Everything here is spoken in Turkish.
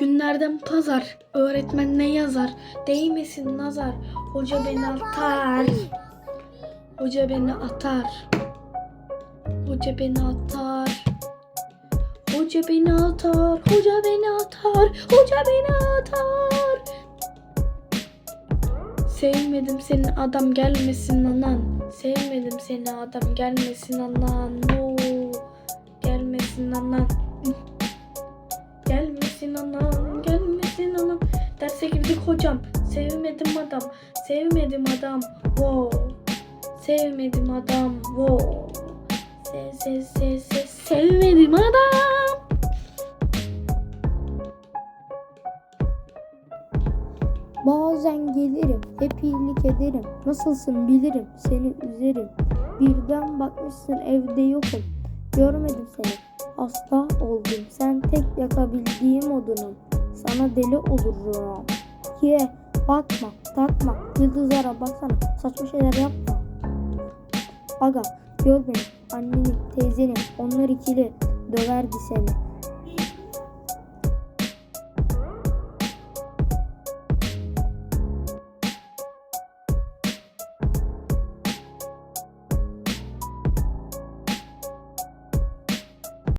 Günlerden pazar, öğretmen ne yazar? Değmesin nazar, hoca beni atar. Hoca beni atar. Hoca beni atar. Hoca beni atar, hoca beni atar, hoca beni atar. Sevmedim seni adam gelmesin anan. Sevmedim seni adam gelmesin anan. No. Gelmesin anan. Gelmesin anam, gelmesin anam. Derse girdik hocam. Sevmedim adam, sevmedim adam. Wow. Sevmedim adam. Wow. Se se se se sevmedim adam. Bazen gelirim, hep iyilik ederim. Nasılsın bilirim, seni üzerim. Birden bakmışsın evde yokum. Görmedim seni. Sen tek yakabildiğim odunum. Sana deli olurum. Ye, bakma, takma, yıldızlara baksana. Saçma şeyler yapma. Aga, gör beni, anneni, teyzeni, onlar ikili döverdi seni.